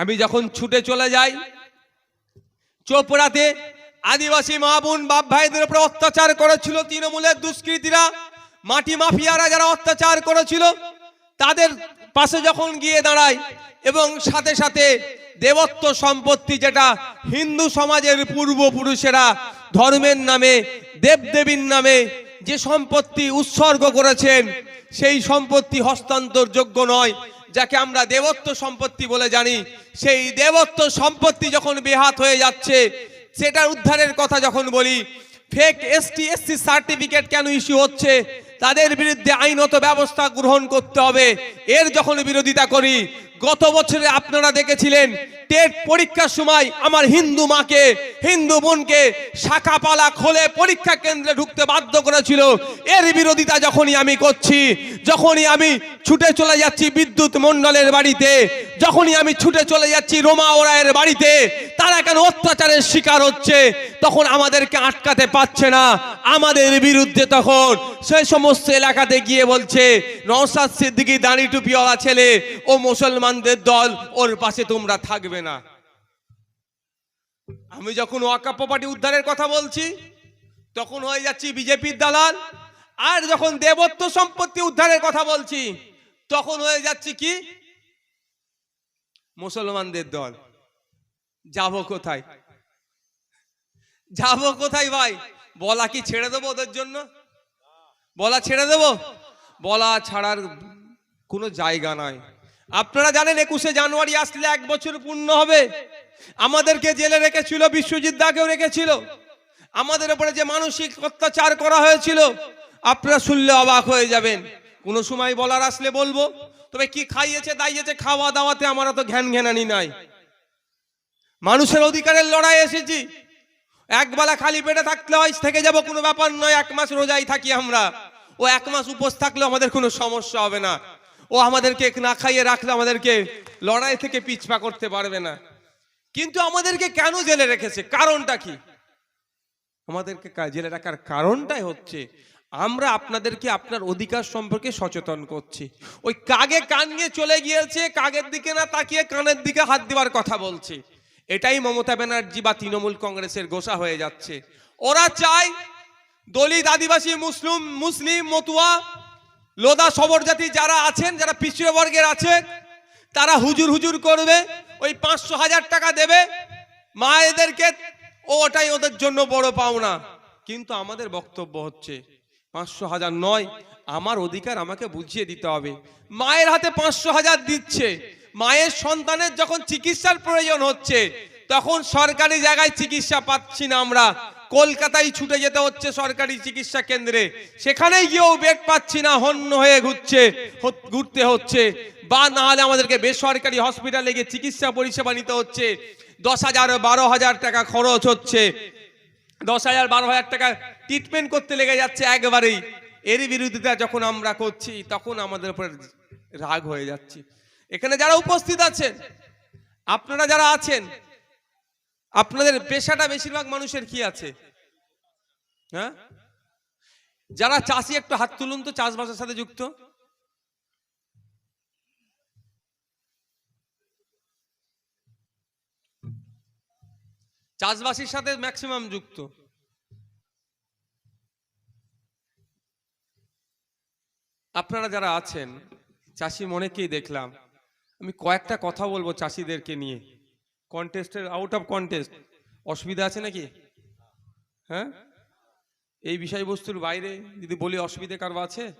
আমি যখন ছুটে চলে যাই, চোপড়াতে আদিবাসী মা বোন, বাপ ভাইদের উপরে অত্যাচার করেছিল তৃণমূলের দুষ্কৃতীরা, মাটি মাফিয়ারা যারা অত্যাচার করেছিল, তাদের পাশে যখন গিয়ে দাঁড়ায় এবং সাথে সাথে দেবত্ব সম্পত্তি যেটা হিন্দু সমাজের পূর্বপুরুষেরা ধর্মের নামে, দেবদেবীর নামে যে সম্পত্তি উৎসর্গ করেছেন, সেই সম্পত্তি হস্তান্তরযোগ্য নয়। যাকে আমরা দেবত্ব সম্পত্তি বলে জানি, সেই দেবত্ব সম্পত্তি যখন বেহাত হয়ে যাচ্ছে, সেটার উদ্ধারের কথা যখন বলি ফেক এসটি এসসি সার্টিফিকেট কেন ইস্যু হচ্ছে? তাদের বিরুদ্ধে আইনত ব্যবস্থা গ্রহণ করতে হবে। এর যখন বিরোধিতা করি, গত বছরে আপনারা দেখেছিলেন, টেট পরীক্ষার সময় আমার হিন্দু মাকে, হিন্দু বোনকে শাখা পালা খোলে পরীক্ষা কেন্দ্রে ঢুকতে বাধ্য করেছিল। এর বিরোধিতা যখনই আমি করছি, যখনই আমি ছুটে চলে যাচ্ছি বিদ্যুৎ মণ্ডলের বাড়িতে, যখনই আমি ছুটে চলে যাচ্ছি রোমা ওরায়ের বাড়িতে তারা কেন অত্যাচারের শিকার হচ্ছে? তখন আমাদেরকে আটকাতে পারছে না। আমাদের বিরুদ্ধে তখন সেই সমস্ত এলাকাতে গিয়ে বলছে নওসাদ সিদ্দিকি দাঁড়ি টুপিওয়ালা ছেলে ও মুসলমানদের দল, ওর পাশে তোমরা থাকবে না। আমি যখন ওয়াকা প্রপার্টি উদ্ধারের কথা বলছি, তখন হয়ে যাচ্ছি বিজেপির দালাল। আর যখন দেবত্ব সম্পত্তি উদ্ধারের কথা বলছি, তখন হয়ে যাচ্ছি কি? মুসলমানদের দল। যাব কোথায়? যাব কোথায় ভাই? বলা কি ছেড়ে দেবো ওদের জন্য? বলা ছেড়ে দেব? বলা ছাড়ার কোনো জায়গা নাই। আপনারা জানেন একুশে জানুয়ারি আসলে এক বছর পূর্ণ হবে। আমাদেরকে জেলে রেখেছিল, বিশ্বজিৎ দাকেও রেখেছিল। আমাদের উপরে যে মানসিক অত্যাচার করা হয়েছিল, আপনারা শুনলে অবাক হয়ে যাবেন। কোনো সময় বলার আসলে বলব? তবে কি খাইয়েছে, দাইয়েছে খাওয়া দাওয়াতে আমার অত ঘ্যান ঘ্যানানি নাই। মানুষের অধিকারের লড়াই এসেছি। একবেলা খালি পেটে থাকলে হয় থেকে যাব কোনো ব্যাপার নয়, এক মাস রোজাই থাকি আমরা। ও এক মাস উপোস থাকলে আমাদের কোনো সমস্যা হবে না। ও আমাদেরকে না খাইয়ে রাখলে আমাদেরকে লড়াই থেকে পিছপা করতে পারবে না। কিন্তু আমাদেরকে কেন জেলে রেখেছে? কারণটা কি? আমাদেরকে জেলে রাখার কারণটাই হচ্ছে, আমরা আপনাদেরকে আপনার অধিকার সম্পর্কে সচেতন করছি। ওই কাগে কান নিয়ে চলে গিয়েছে, কাগের দিকে না তাকিয়ে কানের দিকে হাত দেওয়ার কথা বলছি। এটাই মমতা ব্যানার্জি বা তৃণমূল কংগ্রেসের গোসা হয়ে যাচ্ছে। ওরা চায় দলিত আদিবাসী, মুসলিম মুসলিম, মতুয়া লোদা সবর জাতি যারা আছেন, যারা পিছিয়ে বর্গের আছে, তারা হুজুর হুজুর করবে, ওই পাঁচশো হাজার টাকা দেবে, মায়েদেরকে, ও ওটাই ওদের জন্য বড় পাওনা। কিন্তু আমাদের বক্তব্য হচ্ছে, পাঁচশো হাজার নয়, আমার অধিকার আমাকে বুঝিয়ে দিতে হবে। মায়ের হাতে পাঁচশো হাজার দিচ্ছে মায়ের সন্তানের যখন চিকিৎসার প্রয়োজন হচ্ছে, তখন সরকারি জায়গায় চিকিৎসা পাচ্ছি না আমরা। কলকাতায় ছুটে যেতে হচ্ছে সরকারি চিকিৎসা কেন্দ্রে। সেখানেই গিয়েও বেড পাচ্ছি না, হন্য হয়ে ঘুরছে ঘুরতে হচ্ছে। বা না হলে আমাদেরকে বেসরকারি হসপিটালে গিয়ে চিকিৎসা পরিষেবা নিতে হচ্ছে। দশ হাজার বারো হাজার টাকা খরচ হচ্ছে। দশ হাজার বারো হাজার টাকা ট্রিটমেন্ট করতে লেগে যাচ্ছে একবারেই। এর বিরোধিতা যখন আমরা করছি, তখন আমাদের উপর রাগ হয়ে যাচ্ছে। এখানে যারা উপস্থিত আছেন, আপনারা যারা আছেন, আপনাদের পেশাটা বেশিরভাগ মানুষের কি আছে? হ্যাঁ? যারা চাষি একটু হাত তুলুন তো, চাষবাসের সাথে যুক্ত। চাষবাসের সাথে ম্যাক্সিমাম যুক্ত। আপনারা যারা আছেন, চাষি অনেকেই দেখলাম আমি কয়েকটা কথা বলব চাষিদেরকে নিয়ে। কন্টেস্টের আউট অফ কন্টেস্ট অসুবিধা আছে নাকি? হ্যাঁ? এই বিষয়বস্তুর বাইরে যদি বলি অসুবিধে কারও আছে?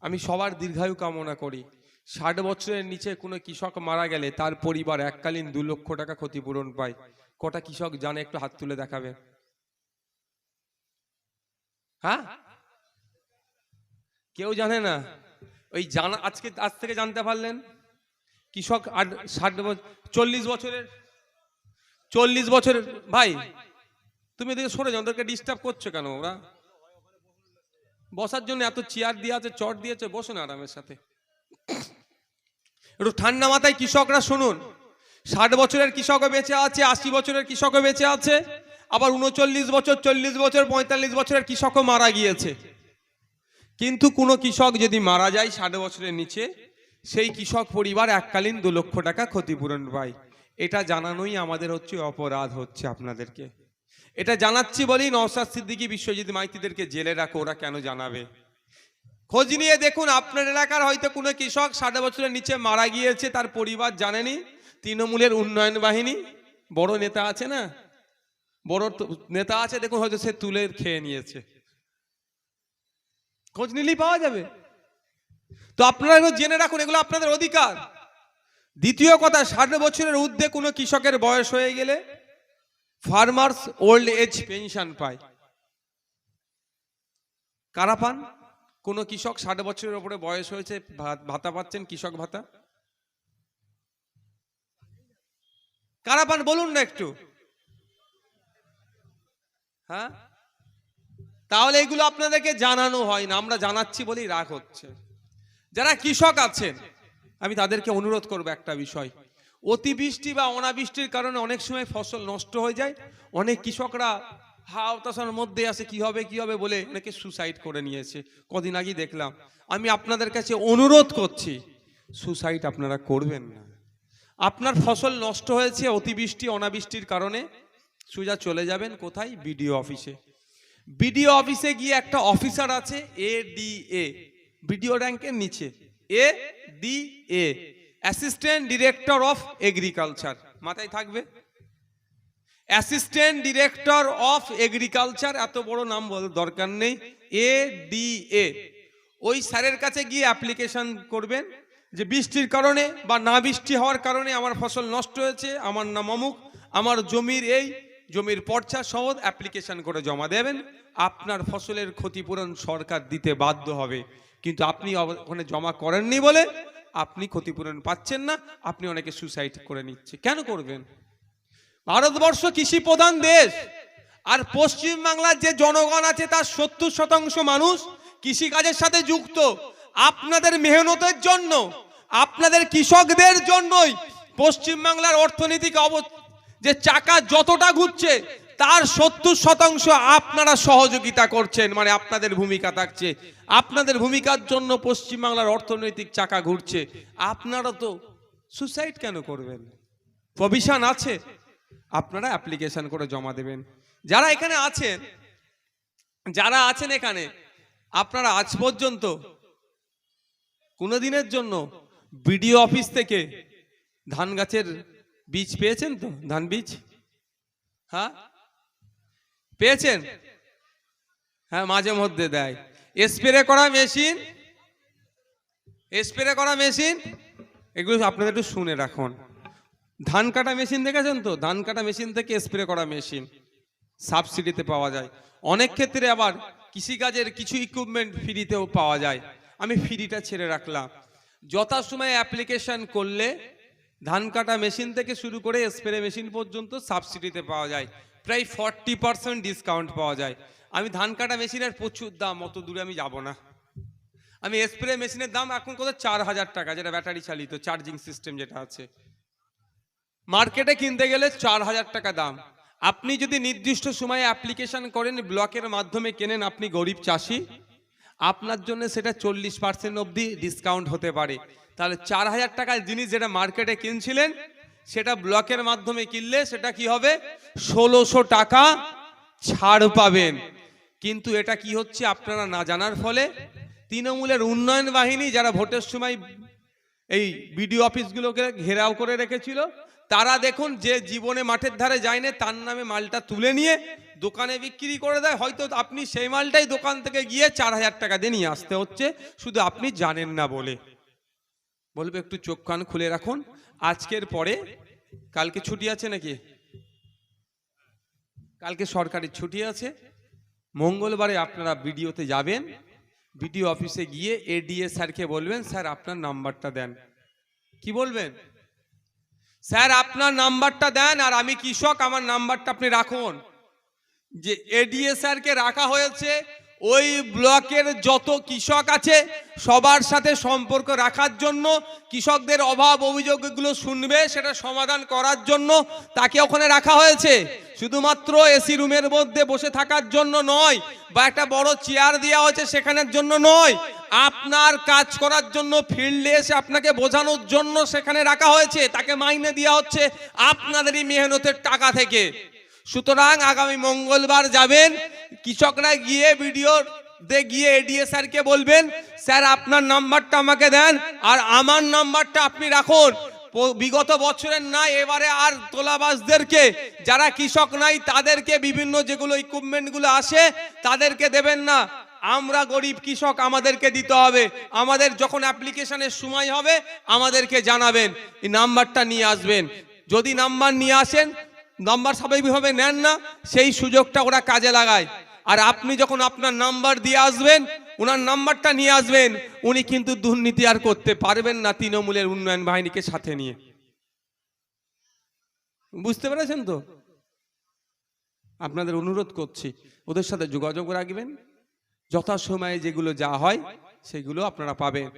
আমি সবার দীর্ঘায়ু কামনা করি। ষাট বছরের নিচে কোনো কৃষক মারা গেলে তার পরিবার এককালীন দু লক্ষ টাকা ক্ষতিপূরণ পায়। কটা কৃষক জানে একটু হাত তুলে দেখাবে। হ্যাঁ? কেউ জানে না। ওই জানা, আজকে, আজ থেকে জানতে পারলেন? কৃষক আট, ষাট চল্লিশ বছরের চল্লিশ বছরের, ভাই, তুমি এদিকে সরে যাও, ওদেরকে ডিস্টার্ব করছ কেন ওরা? বসার জন্য এত চেয়ার দিয়ে আছে, চট দিয়েছে, বসো না আরামের সাথে। একটু ঠান্ডা মাথায় কৃষকরা শুনুন। ষাট বছরের কৃষকও বেঁচে আছে, আশি বছরের কৃষকও বেঁচে আছে, আবার উনচল্লিশ বছর, চল্লিশ বছর, পঁয়তাল্লিশ বছরের কৃষকও মারা গিয়েছে। কিন্তু কোনো কৃষক যদি মারা যায় ষাট বছরের নিচে, সেই কৃষক পরিবার এককালীন দু লক্ষ টাকা ক্ষতিপূরণ পায়। এটা জানানোই আমাদের হচ্ছে অপরাধ হচ্ছে আপনাদেরকে। এটা জানাচ্ছি বলেই নওসাদ সিদ্দিকী বিশ্বজিৎ মাইতিদেরকে জেলে রাখো, ওরা কেন জানাবে? খোঁজ নিয়ে দেখুন, আপনার এলাকার হয়তো কোনো কৃষক ষাট বছরের নিচে মারা গিয়েছে, তার পরিবার জানেনি, তৃণমূলের উন্নয়ন বাহিনী, বড় নেতা আছে না? বড় নেতা আছে, দেখুন হয়তো সে তুলে খেয়ে নিয়েছে। খোঁজ নিলেই পাওয়া যাবে। তো আপনারা এগুলো জেনে রাখুন, এগুলো আপনাদের অধিকার। দ্বিতীয় কথা, ষাট বছরের ঊর্ধ্বে কোনো কৃষকের বয়স হয়ে গেলে ফার্মার্স ওল্ড এজ পেনশন পায়। কারা পান? কোনো কৃষক ষাট বছরের ওপরে বয়স হয়েছে ভাতা পাচ্ছেন কৃষক ভাতা? কারা পান? বলুন না একটু। হ্যাঁ? তাহলে এগুলো আপনাদেরকে জানানো হয় না, আমরা জানাচ্ছি বলেই রাগ হচ্ছে। যারা কৃষক আছেন, আমি তাদেরকে অনুরোধ করব একটা বিষয়। অতিবৃষ্টি বা অনাবৃষ্টির কারণে অনেক সময় ফসল নষ্ট হয়ে যায়, অনেক কৃষকরা হাওতাশার মধ্যে আসে কি হবে কি হবে বলে অনেকে সুসাইড করে নিয়েছে। কদিন আগেই দেখলাম। আমি আপনাদের কাছে অনুরোধ করছি সুসাইড আপনারা করবেন না। আপনার ফসল নষ্ট হয়েছে, অতিবৃষ্টি, অনাবৃষ্টির কারণে সোজা চলে যাবেন কোথায়? বিডিও অফিসে। বিডিও অফিসে গিয়ে একটা অফিসার আছে এ ডি এ বিডিও র্যাঙ্কের নিচে A D A assistant director of agriculture মাথায় থাকবে? অ্যাসিস্ট্যান্ট ডিরেক্টর অফ এগ্রিকালচার এত বড় নাম দরকার নেই এ ডি এ ওই স্যারের কাছে গিয়ে অ্যাপ্লিকেশন করবেন, যে বৃষ্টির কারণে বা না বৃষ্টি হওয়ার কারণে আমার ফসল নষ্ট হয়েছে, আমার নাম অমুক, আমার জমির এই জমির পর্চা সহজ অ্যাপ্লিকেশন করে জমা দেবেন। আপনার ফসলের ক্ষতিপূরণ সরকার দিতে বাধ্য হবে। কিন্তু আপনি ওখানে জমা করেননি বলে আপনি ক্ষতিপূরণ পাচ্ছেন না, আপনি অনেকে সুসাইড করে নিচ্ছে। কেন করবেন? ভারতবর্ষ কৃষি প্রধান দেশ। আর পশ্চিম বাংলার যে জনগণ আছে, তার সত্তর শতাংশ মানুষ কৃষিকাজের সাথে যুক্ত। আপনাদের মেহনতের জন্য, আপনাদের কৃষকদের জন্যই পশ্চিম বাংলার অর্থনৈতিক অব যে চাকা যতটা ঘুরছে, তার সত্তর শতাংশ আপনারা সহযোগিতা করছেন মানে আপনাদের ভূমিকা থাকছে। আপনাদের ভূমিকার জন্য পশ্চিম বাংলার অর্থনৈতিক চাকা ঘুরছে। আপনারা তো সুসাইড কেন করবেন? প্রভিশন আছে? আপনারা অ্যাপ্লিকেশন করে জমা দেবেন। যারা এখানে আছেন, যারা আছেন এখানে, আপনারা আজ পর্যন্ত কোনো দিনের জন্য বিডিও অফিস থেকে ধান গাছের বীজ পেয়েছেন তো? ধান বীজ? হ্যাঁ? পেয়েছেন? হ্যাঁ মাঝে মধ্যে দেয়। স্প্রে করা মেশিন? স্প্রে করা মেশিন? এগুলো আপনাদের একটু শুনে রাখুন। ধান কাটা মেশিন দেখেছেন তো? ধান কাটা মেশিন থেকে স্প্রে করা মেশিন সাবসিডিতে পাওয়া যায়। অনেক ক্ষেত্রে আবার কৃষিকাজের কিছু ইকুইপমেন্ট ফ্রিতেও পাওয়া যায়। আমি ফ্রিটা ছেড়ে রাখলাম। যথাসময়ে অ্যাপ্লিকেশন করলে ধান কাটা মেশিন থেকে শুরু করে স্প্রে মেশিন পর্যন্ত সাবসিডিতে পাওয়া যায়। প্রায় ফর্টি পার্সেন্ট ডিসকাউন্ট পাওয়া যায়। আমি ধান কাটা মেশিনের প্রচুর দাম, অত দূরে আমি যাব না। আমি স্প্রে মেশিনের দাম এখন কত চার হাজার টাকা, যেটা ব্যাটারি চালিত, চার্জিং সিস্টেম যেটা আছে। মার্কেটে কিনতে গেলে চার হাজার টাকা দাম। আপনি যদি নির্দিষ্ট সময়ে অ্যাপ্লিকেশন করেন, ব্লকের মাধ্যমে কেনেন আপনি গরিব চাষি, আপনার জন্য সেটা চল্লিশ পার্সেন্ট অবধি ডিসকাউন্ট হতে পারে। তাহলে চার হাজার টাকার জিনিস যেটা মার্কেটে কিনছিলেন, সেটা ব্লকের মাধ্যমে কিনলে সেটা কি হবে? ষোলোশো টাকা ছাড় পাবেন। কিন্তু এটা কি হচ্ছে আপনারা না জানার ফলে? তৃণমূলের উন্নয়ন বাহিনী যারা ভোটের সময় এই বিডিও অফিসগুলোকে ঘেরাও করে রেখেছিল, তারা দেখুন যে জীবনে মাঠের ধারে যায়নি, তার নামে মালটা তুলে নিয়ে দোকানে বিক্রি করে দেয়। হয়তো আপনি সেই মালটাই দোকান থেকে গিয়ে চার হাজার টাকা দিয়ে নিয়ে আসতে হচ্ছে। শুধু আপনি জানেন না বলে। বলবে, একটু চোখ কান খুলে রাখুন। আজকের পরে কালকে ছুটি আছে নাকি? কালকে সরকারি ছুটি আছে। মঙ্গলবারে আপনারা বিডিওতে যাবেন। বিডিও অফিসে গিয়ে এডিএ স্যারকে বলবেন, স্যার, আপনার নাম্বারটা দেন। কি বলবেন? স্যার, আপনার নাম্বারটা দেন আর আমি কৃষক, আমার নাম্বারটা আপনি রাখুন। যে এডিএ স্যারকে রাখা হয়েছে ওই ব্লকের যত কৃষক আছে, সবার সাথে সম্পর্ক রাখার জন্য, কৃষকদের অভাব অভিযোগগুলো শুনবে, সেটা সমাধান করার জন্য তাকে ওখানে রাখা হয়েছে। শুধুমাত্র এসি রুমের মধ্যে বসে থাকার জন্য নয়, বা একটা বড় চেয়ার দেওয়া হয়েছে সেখানের জন্য নয়, আপনার কাজ করার জন্য ফিল্ডে এসে আপনাকে বোঝানোর জন্য সেখানে রাখা হয়েছে, তাকে মাইনে দেওয়া হচ্ছে আপনাদেরই মেহনতের টাকা থেকে। সুতরাং আগামী মঙ্গলবার যাবেন, কৃষকরা গিয়ে ভিডিও গিয়ে এডিএ স্যারকে বলবেন, স্যার, আপনার নাম্বারটা আমাকে দেন আর আমার নাম্বারটা আপনি রাখুন। বিগত বছরের নাই এবারে আর তোলাবাসদেরকে যারা কৃষক নাই, তাদেরকে বিভিন্ন যেগুলো ইকুইপমেন্টগুলো আসে, তাদেরকে দেবেন না। আমরা গরিব কৃষক, আমাদেরকে দিতে হবে। আমাদের যখন অ্যাপ্লিকেশনের সময় হবে, আমাদেরকে জানাবেন, এই নাম্বারটা নিয়ে আসবেন। যদি নাম্বার নিয়ে আসেন নাম্বার স্বাভাবিকভাবে নেন না, সেই সুযোগটা ওরা কাজে লাগায়। আর আপনি যখন আপনার নাম্বার দিয়ে আসবেন, ওনার নাম্বারটা নিয়ে আসবেন, উনি কিন্তু দুর্নীতি আর করতে পারবেন না তৃণমূলের উন্নয়ন বাহিনীকে সাথে নিয়ে। বুঝতে পেরেছেন তো? আপনাদের অনুরোধ করছি, ওদের সাথে যোগাযোগ রাখবেন। যথাসময়ে যেগুলো যা হয়, সেগুলো আপনারা পাবেন।